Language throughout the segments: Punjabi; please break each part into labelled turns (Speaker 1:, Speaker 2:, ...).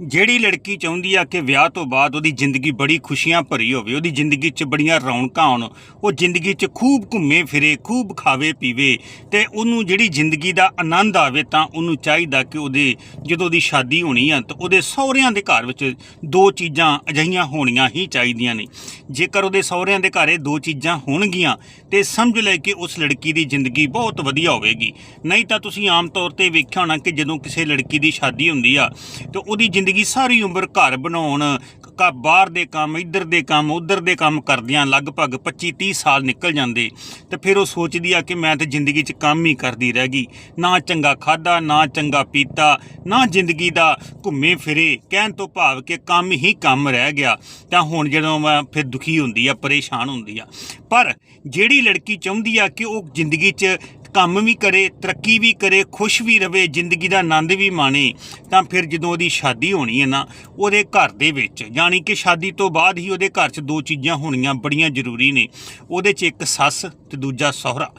Speaker 1: ਜਿਹੜੀ ਲੜਕੀ ਚਾਹੁੰਦੀ ਆ ਕਿ ਵਿਆਹ ਤੋਂ ਬਾਅਦ ਉਹਦੀ ਜ਼ਿੰਦਗੀ ਬੜੀ ਖੁਸ਼ੀਆਂ ਭਰੀ ਹੋਵੇ, ਉਹਦੀ ਜ਼ਿੰਦਗੀ 'ਚ ਬੜੀਆਂ ਰੌਣਕਾਂ ਹੋਣ, ਉਹ ਜ਼ਿੰਦਗੀ 'ਚ ਖੂਬ ਘੁੰਮੇ ਫਿਰੇ, ਖੂਬ ਖਾਵੇ ਪੀਵੇ ਤੇ ਉਹਨੂੰ ਜਿਹੜੀ ਜ਼ਿੰਦਗੀ ਦਾ ਆਨੰਦ ਆਵੇ ਤਾਂ ਉਹਨੂੰ ਚਾਹੀਦਾ ਕਿ ਉਹਦੇ ਜਦੋਂ ਉਹਦੀ ਸ਼ਾਦੀ ਹੋਣੀ ਆ ਤਾਂ ਉਹਦੇ ਸਹੁਰਿਆਂ ਦੇ ਘਰ ਵਿੱਚ ਦੋ ਚੀਜ਼ਾਂ ਅਜਿਹੀਆਂ ਹੋਣੀਆਂ ਹੀ ਚਾਹੀਦੀਆਂ ਨੇ। ਜੇਕਰ ਉਹਦੇ ਸਹੁਰਿਆਂ ਦੇ ਘਰੇ ਦੋ ਚੀਜ਼ਾਂ ਹੋਣਗੀਆਂ ਤੇ ਸਮਝ ਲੈ ਕਿ ਉਸ ਲੜਕੀ ਦੀ ਜ਼ਿੰਦਗੀ ਬਹੁਤ ਵਧੀਆ ਹੋਵੇਗੀ। ਨਹੀਂ ਤਾਂ ਤੁਸੀਂ ਆਮ ਤੌਰ ਤੇ ਵੇਖਿਆ ਹੋਣਾ ਕਿ ਜਦੋਂ ਕਿਸੇ ਲੜਕੀ ਦੀ ਸ਼ਾਦੀ ਹੁੰਦੀ ਆ ਤੇ ਉਹਦੀ ਜ਼ਿੰਦਗੀ ਸਾਰੀ ਉਮਰ ਘਰ ਬਣਾਉਣ ਕਾ ਬਾਹਰ ਦੇ ਕੰਮ, ਇੱਧਰ ਦੇ ਕੰਮ, ਉੱਧਰ ਦੇ ਕੰਮ ਕਰਦਿਆਂ ਲਗਭਗ 25 30 ਸਾਲ ਨਿਕਲ ਜਾਂਦੇ। ਤੇ ਫਿਰ ਉਹ ਸੋਚਦੀ ਆ ਕਿ ਮੈਂ ਤੇ ਜ਼ਿੰਦਗੀ 'ਚ ਕੰਮ ਹੀ ਕਰਦੀ ਰਹਿ ਗਈ। ਨਾ ਚੰਗਾ ਖਾਦਾ ਨਾ ਚੰਗਾ ਪੀਤਾ, ਨਾ ਜ਼ਿੰਦਗੀ ਦਾ ਘੁੰਮੇ ਫਿਰੇ। ਕਹਿਣ ਤੋਂ ਭਾਵ ਕਿ ਕੰਮ ਹੀ ਕੰਮ ਰਹਿ ਗਿਆ। ਤਾਂ ਹੁਣ ਜਦੋਂ ਮੈਂ ਫਿਰ ਦੁਖੀ ਹੁੰਦੀ ਆ, ਪਰੇਸ਼ਾਨ ਹੁੰਦੀ ਆ। ਪਰ ਜਿਹੜੀ ਲੜਕੀ ਚਾਹੁੰਦੀ ਆ ਕਿ ਉਹ ਜ਼ਿੰਦਗੀ 'ਚ ਕੰਮ ਵੀ ਕਰੇ, ਤਰੱਕੀ ਵੀ ਕਰੇ, ਖੁਸ਼ ਵੀ ਰਵੇ, ਜ਼ਿੰਦਗੀ ਦਾ ਆਨੰਦ ਵੀ ਮਾਣੇ, ਤਾਂ ਫਿਰ ਜਦੋਂ ਉਹਦੀ ਸ਼ਾਦੀ ਹੋਣੀ ਹੈ ਨਾ, ਉਹਦੇ ਘਰ ਦੇ ਵਿੱਚ, ਯਾਨੀ ਕਿ ਸ਼ਾਦੀ ਤੋਂ ਬਾਅਦ ਹੀ ਉਹਦੇ ਘਰ 'ਚ ਦੋ ਚੀਜ਼ਾਂ ਹੋਣੀਆਂ ਬੜੀਆਂ ਜ਼ਰੂਰੀ ਨੇ, ਉਹਦੇ 'ਚ ਇੱਕ ਸੱਸ ਤੇ ਦੂਜਾ ਸਹੁਰਾ।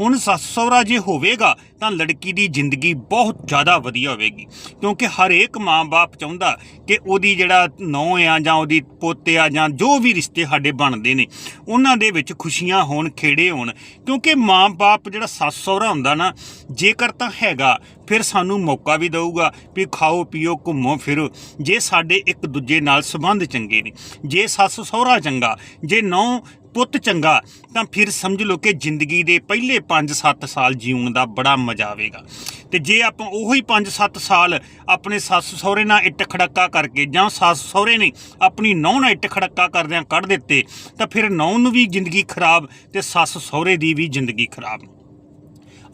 Speaker 1: ਹੁਣ ਸੱਸ ਸਹੁਰਾ ਜੇ ਹੋਵੇਗਾ, ਤਾਂ ਲੜਕੀ ਦੀ ਜ਼ਿੰਦਗੀ ਬਹੁਤ ਜ਼ਿਆਦਾ ਵਧੀਆ ਹੋਵੇਗੀ, ਕਿਉਂਕਿ ਹਰੇਕ ਮਾਂ-ਬਾਪ ਚਾਹੁੰਦਾ ਕਿ ਉਹਦੀ ਜਿਹੜਾ ਨੌਂ ਆ ਜਾਂ ਉਹਦੀ ਪੋਤੇ ਆ ਜਾਂ ਜੋ ਵੀ ਰਿਸ਼ਤੇ ਸਾਡੇ ਬਣਦੇ ਨੇ, ਉਹਨਾਂ ਦੇ ਵਿੱਚ ਖੁਸ਼ੀਆਂ ਹੋਣ, ਖੇੜੇ ਹੋਣ, ਕਿਉਂਕਿ ਮਾਂ-ਬਾਪ ਜਿਹੜਾ ਸੱਸ ਸਹੁਰਾ ਹੁੰਦਾ ਨਾ, ਜੇਕਰ ਤਾਂ ਹੈਗਾ, ਫਿਰ ਸਾਨੂੰ ਮੌਕਾ ਵੀ ਦਊਗਾ ਵੀ ਖਾਓ, ਪੀਓ, ਘੁੰਮੋ, ਫਿਰੋ। ਜੇ ਸਾਡੇ ਇੱਕ ਦੂਜੇ ਨਾਲ ਸੰਬੰਧ ਚੰਗੇ ਨੇ, ਜੇ ਸੱਸ ਸਹੁਰਾ ਚੰਗਾ, ਜੇ ਨੌ ਪੁੱਤ ਚੰਗਾ, ਤਾਂ ਫਿਰ ਸਮਝ ਲਓ ਕਿ ਜ਼ਿੰਦਗੀ ਦੇ ਪਹਿਲੇ 5-7 ਸਾਲ ਜੀਉਣ ਦਾ ਬੜਾ ਮਜ਼ਾ ਆਵੇਗਾ। ਤੇ ਜੇ ਆਪਾਂ ਉਹੀ 5-7 ਸਾਲ ਆਪਣੇ ਸੱਸ ਸਹੁਰੇ ਨਾਲ ਇੱਟ ਖੜੱਕਾ ਕਰਕੇ ਜਾਂ ਸੱਸ ਸਹੁਰੇ ਨੇ ਆਪਣੀ ਨੌਂ ਨਾਲ ਇੱਟ ਖੜੱਕਾ ਕਰਦਿਆਂ ਕੱਢ ਦਿੱਤੇ, ਤਾਂ ਫਿਰ ਨੌਂ ਨੂੰ ਵੀ ਜ਼ਿੰਦਗੀ ਖਰਾਬ ਤੇ ਸੱਸ ਸਹੁਰੇ ਦੀ ਵੀ ਜ਼ਿੰਦਗੀ ਖਰਾਬ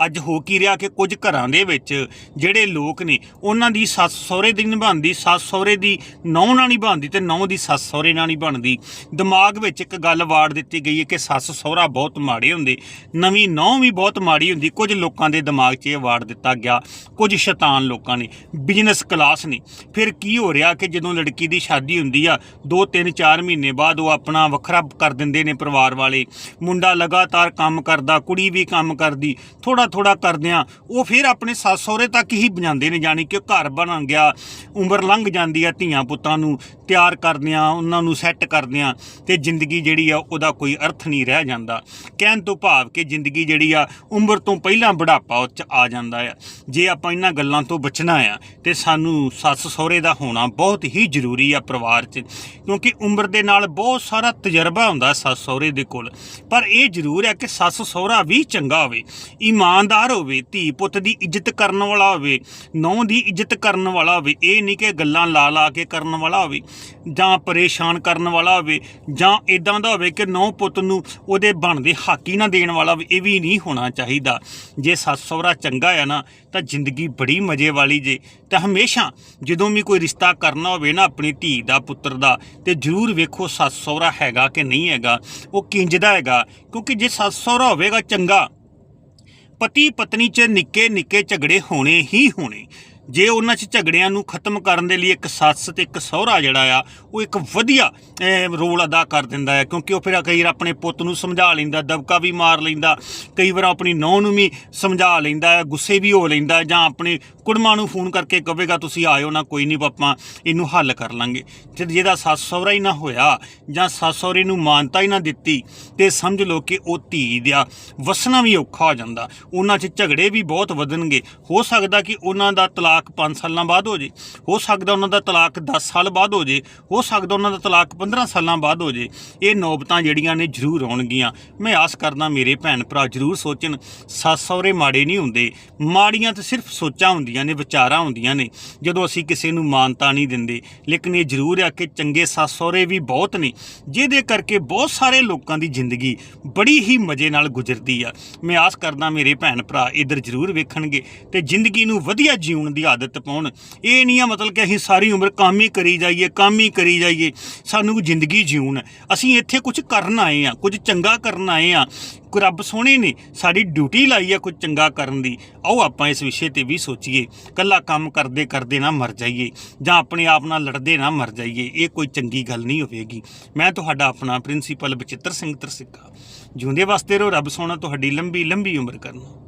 Speaker 1: ਅੱਜ ਹੋ ਕੀ ਰਿਹਾ ਕਿ ਕੁਝ ਘਰਾਂ ਦੇ ਵਿੱਚ ਜਿਹੜੇ ਲੋਕ ਨੇ, ਉਹਨਾਂ ਦੀ ਸੱਸ ਸਹੁਰੇ ਦੀ ਨਿਭਾਉਂਦੀ ਸੱਸ ਸਹੁਰੇ ਦੀ ਨੌਂ ਨਾਲ ਨਹੀਂ ਬਣਦੀ ਤੇ ਨੌਂ ਦੀ ਸੱਸ ਸਹੁਰੇ ਨਾਲ ਨਹੀਂ ਬਣਦੀ। ਦਿਮਾਗ ਵਿੱਚ ਇੱਕ ਗੱਲ ਵਾੜ ਦਿੱਤੀ ਗਈ ਹੈ ਕਿ ਸੱਸ ਸਹੁਰਾ ਬਹੁਤ ਮਾੜੇ ਹੁੰਦੇ, ਨਵੀਂ ਨੌਂ ਵੀ ਬਹੁਤ ਮਾੜੀ ਹੁੰਦੀ, ਕੁਝ ਲੋਕਾਂ ਦੇ ਦਿਮਾਗ 'ਚ ਇਹ ਵਾੜ ਦਿੱਤਾ ਗਿਆ, ਕੁਝ ਸ਼ੈਤਾਨ ਲੋਕਾਂ ਨੇ, ਬਿਜ਼ਨਸ ਕਲਾਸ ਨੇ। ਫਿਰ ਕੀ ਹੋ ਰਿਹਾ ਕਿ ਜਦੋਂ ਲੜਕੀ ਦੀ ਸ਼ਾਦੀ ਹੁੰਦੀ ਆ 2 3 4 ਮਹੀਨੇ ਬਾਅਦ ਉਹ ਆਪਣਾ ਵੱਖਰਾ ਕਰ ਦਿੰਦੇ ਨੇ ਪਰਿਵਾਰ ਵਾਲੇ। ਮੁੰਡਾ ਲਗਾਤਾਰ ਕੰਮ ਕਰਦਾ, ਕੁੜੀ ਵੀ ਕੰਮ ਕਰਦੀ ਥੋੜਾ ਥੋੜਾ ਕਰਦਿਆਂ ਉਹ ਫਿਰ ਆਪਣੇ ਸੱਸ ਸਹੁਰੇ ਤੱਕ ਹੀ ਜਾਂਦੇ ਨੇ ਜਾਣੀ ਕਿ ਘਰ ਬਣ ਗਿਆ, ਉਮਰ ਲੰਘ ਜਾਂਦੀ ਆ ਧੀਆਂ ਪੁੱਤਾਂ ਨੂੰ, ਤਿਆਰ ਕਰਦਿਆਂ ਉਹਨਾਂ ਨੂੰ ਸੈੱਟ ਕਰਦਿਆਂ ਤੇ ਜ਼ਿੰਦਗੀ ਜਿਹੜੀ ਆ, ਉਹਦਾ ਕੋਈ ਅਰਥ ਨਹੀਂ ਰਹਿ ਜਾਂਦਾ। ਕਹਿਣ ਤੋਂ ਭਾਵ ਕਿ ਜ਼ਿੰਦਗੀ ਜਿਹੜੀ ਆ, ਉਮਰ ਤੋਂ ਪਹਿਲਾਂ ਬੁਢਾਪਾ ਉਹ 'ਚ ਆ ਜਾਂਦਾ ਆ। ਜੇ ਆਪਾਂ ਇਹਨਾਂ ਗੱਲਾਂ ਤੋਂ ਬਚਣਾ ਆ, ਤੇ ਸਾਨੂੰ ਸੱਸ ਸਹੁਰੇ ਦਾ ਹੋਣਾ ਬਹੁਤ ਹੀ ਜ਼ਰੂਰੀ ਆ ਪਰਿਵਾਰ 'ਚ, ਕਿਉਂਕਿ ਉਮਰ ਦੇ ਨਾਲ ਬਹੁਤ ਸਾਰਾ ਤਜਰਬਾ ਹੁੰਦਾ ਸੱਸ ਸਹੁਰੇ ਦੇ ਕੋਲ। ਪਰ ਇਹ ਜ਼ਰੂਰ ਹੈ ਕਿ ਸੱਸ ਸਹੁਰਾ ਵੀ ਚੰਗਾ ਹੋਵੇ। ਇਮਾਨਦਾਰ ਹੋਵੇ, ਧੀ ਪੁੱਤ ਦੀ ਇੱਜ਼ਤ ਕਰਨ ਵਾਲਾ ਹੋਵੇ ਨੌਂ ਦੀ ਇੱਜ਼ਤ ਕਰਨ ਵਾਲਾ ਹੋਵੇ, ਇਹ ਨਹੀਂ ਕਿ ਗੱਲਾਂ ਲਾ ਲਾ ਕੇ ਕਰਨ ਵਾਲਾ ਹੋਵੇ, ਜਾਂ ਪਰੇਸ਼ਾਨ ਕਰਨ ਵਾਲਾ ਹੋਵੇ, ਜਾਂ ਇਦਾਂ ਦਾ ਹੋਵੇ ਕਿ ਨੌ ਪੁੱਤ ਨੂੰ ਉਹਦੇ ਬਣਦੇ ਹੱਕ ਹੀ ਨਾ ਦੇਣ ਵਾਲਾ ਹੋਵੇ, ਇਹ ਵੀ ਨਹੀਂ ਹੋਣਾ ਚਾਹੀਦਾ। ਜੇ ਸੱਸ ਸਹੁਰਾ ਚੰਗਾ ਆ ਨਾ, ਤਾਂ ਜ਼ਿੰਦਗੀ ਬੜੀ ਮਜ਼ੇ ਵਾਲੀ ਜੇ। ਤਾਂ ਹਮੇਸ਼ਾ ਜਦੋਂ ਵੀ ਕੋਈ ਰਿਸ਼ਤਾ ਕਰਨਾ ਹੋਵੇ ਨਾ ਆਪਣੀ ਧੀ ਦਾ, ਪੁੱਤਰ ਦਾ, ਤੇ ਜ਼ਰੂਰ ਵੇਖੋ ਸੱਸ ਸਹੁਰਾ ਹੈਗਾ ਕਿ ਨਹੀਂ ਹੈਗਾ, ਉਹ ਕਿੰਜਦਾ ਹੈਗਾ, ਕਿਉਂਕਿ ਜੇ ਸੱਸ ਸਹੁਰਾ ਹੋਵੇਗਾ ਚੰਗਾ ਪਤੀ ਪਤਨੀ 'ਚ ਨਿੱਕੇ ਨਿੱਕੇ ਝਗੜੇ ਹੋਣੇ ਹੀ ਹੋਣੇ। ਜੇ ਉਹਨਾਂ 'ਚ ਝਗੜਿਆਂ ਨੂੰ ਖਤਮ ਕਰਨ ਦੇ ਲਈ ਇੱਕ ਸੱਸ ਤੇ ਇੱਕ ਸਹੁਰਾ ਜਿਹੜਾ ਆ ਉਹ ਇੱਕ ਵਧੀਆ ਰੋਲ ਅਦਾ ਕਰ ਦਿੰਦਾ ਹੈ, ਕਿਉਂਕਿ ਉਹ ਫਿਰ ਕਈ ਵਾਰ ਆਪਣੇ ਪੁੱਤ ਨੂੰ ਸਮਝਾ ਲੈਂਦਾ, ਦਬਕਾ ਵੀ ਮਾਰ ਲੈਂਦਾ, ਕਈ ਵਾਰ ਆਪਣੀ ਨੌਂ ਨੂੰ ਵੀ ਸਮਝਾ ਲੈਂਦਾ ਹੈ, ਗੁੱਸੇ ਵੀ ਹੋ ਲੈਂਦਾ ਜਾਂ ਆਪਣੇ ਕੁੜਮਾਂ ਨੂੰ ਫੋਨ ਕਰਕੇ ਕਹੇਗਾ ਤੁਸੀਂ ਆਇਓ ਨਾ, ਕੋਈ ਨਹੀਂ ਪਾਪਾ ਇਹਨੂੰ ਹੱਲ ਕਰ ਲਾਂਗੇ। ਤੇ ਜਿਹਦਾ ਸੱਸ ਸਹੁਰਾ ਹੀ ਨਾ ਹੋਇਆ, ਜਾਂ ਸੱਸ ਸਹੁਰੇ ਨੂੰ ਮਾਨਤਾ ਹੀ ਨਾ ਦਿੱਤੀ, ਤੇ ਸਮਝ ਲਓ ਕਿ ਉਹ ਧੀ ਦਾ ਵਸਣਾ ਵੀ ਔਖਾ ਹੋ ਜਾਂਦਾ। ਉਹਨਾਂ 'ਚ ਝਗੜੇ ਵੀ ਬਹੁਤ ਵਧਣਗੇ। ਹੋ ਸਕਦਾ ਕਿ ਉਹਨਾਂ ਦਾ ਤਲਾਕ 5 ਸਾਲਾਂ ਬਾਅਦ ਹੋ ਜੇ, ਹੋ ਸਕਦਾ ਉਹਨਾਂ ਦਾ ਤਲਾਕ 10 ਸਾਲ ਬਾਅਦ ਹੋ ਜੇ, ਹੋ ਸਕਦਾ ਉਹਨਾਂ ਦਾ ਤਲਾਕ 15 ਸਾਲਾਂ ਬਾਅਦ ਹੋ ਜੇ। ਇਹ ਨੌਬਤਾਂ ਜਿਹੜੀਆਂ ਨੇ ਜ਼ਰੂਰ ਆਉਣਗੀਆਂ। ਮੈਂ ਆਸ ਕਰਦਾ ਮੇਰੇ ਭੈਣ ਭਰਾ ਜ਼ਰੂਰ ਸੋਚਣ। ਸੱਸ ਸਹੁਰੇ ਮਾੜੇ ਨਹੀਂ ਹੁੰਦੇ। ਮਾੜੀਆਂ ਤਾਂ ਸਿਰਫ ਸੋਚਾਂ ਹੁੰਦੀਆਂ ਨੇ, ਵਿਚਾਰਾਂ ਹੁੰਦੀਆਂ ਨੇ। ਜਦੋਂ ਅਸੀਂ ਕਿਸੇ ਨੂੰ ਮਾਨਤਾ ਨਹੀਂ ਦਿੰਦੇ, ਲੇਕਿਨ ਇਹ ਜ਼ਰੂਰ ਆ ਕਿ ਚੰਗੇ ਸੱਸ ਸਹੁਰੇ ਵੀ ਬਹੁਤ ਨੇ, ਜਿਹਦੇ ਕਰਕੇ ਬਹੁਤ ਸਾਰੇ ਲੋਕਾਂ ਦੀ ਜ਼ਿੰਦਗੀ ਬੜੀ ਹੀ ਮਜ਼ੇ ਨਾਲ ਗੁਜ਼ਰਦੀ ਆ। ਮੈਂ ਆਸ ਕਰਦਾ ਮੇਰੇ ਭੈਣ ਭਰਾ ਇਧਰ ਜ਼ਰੂਰ ਵੇਖਣਗੇ ਤੇ ਜ਼ਿੰਦਗੀ ਨੂੰ ਵਧੀਆ ਜੀਉਣ ਦੀ ਆਦਤ ਪਾਉਣ। ਇਹ ਨਹੀਂ ਆ ਮਤਲਬ ਕਿ ਅਸੀਂ ਸਾਰੀ ਉਮਰ ਕੰਮ ਹੀ ਕਰੀ ਜਾਈਏ, ਕੰਮ ਹੀ ਕਰੀ ਜਾਈਏ। ਸਾਨੂੰ ਜ਼ਿੰਦਗੀ ਜਿਉਣ ਅਸੀਂ ਇੱਥੇ ਕੁਝ ਕਰਨ ਆਏ ਆ ਕੁਝ ਚੰਗਾ ਕਰਨ ਆਏ ਆ ਰੱਬ ਸੋਹਣੇ ਨੇ, ਸਾਡੀ ਡਿਊਟੀ ਲਾਈ ਆ ਕੁਝ ਚੰਗਾ ਕਰਨ ਦੀ। ਆਓ ਆਪਾਂ ਇਸ ਵਿਸ਼ੇ ਤੇ ਵੀ ਸੋਚੀਏ। ਕੱਲਾ ਕੰਮ ਕਰਦੇ ਕਰਦੇ ਨਾ ਮਰ ਜਾਈਏ ਜਾਂ ਆਪਣੇ ਆਪ ਨਾਲ ਲੜਦੇ ਨਾ ਮਰ ਜਾਈਏ, ਇਹ ਕੋਈ ਚੰਗੀ ਗੱਲ ਨਹੀਂ ਹੋਵੇਗੀ। ਮੈਂ ਤੁਹਾਡਾ ਆਪਣਾ ਪ੍ਰਿੰਸੀਪਲ ਬਚਿੱਤਰ ਸਿੰਘ ਤਰਸਿੱਕਾ। ਜਿਉਂਦੇ ਵਾਸਤੇ ਰਹੋ, ਰੱਬ ਸੋਹਣਾ ਤੁਹਾਡੀ ਲੰਬੀ ਲੰਬੀ ਉਮਰ ਕਰਨਾ।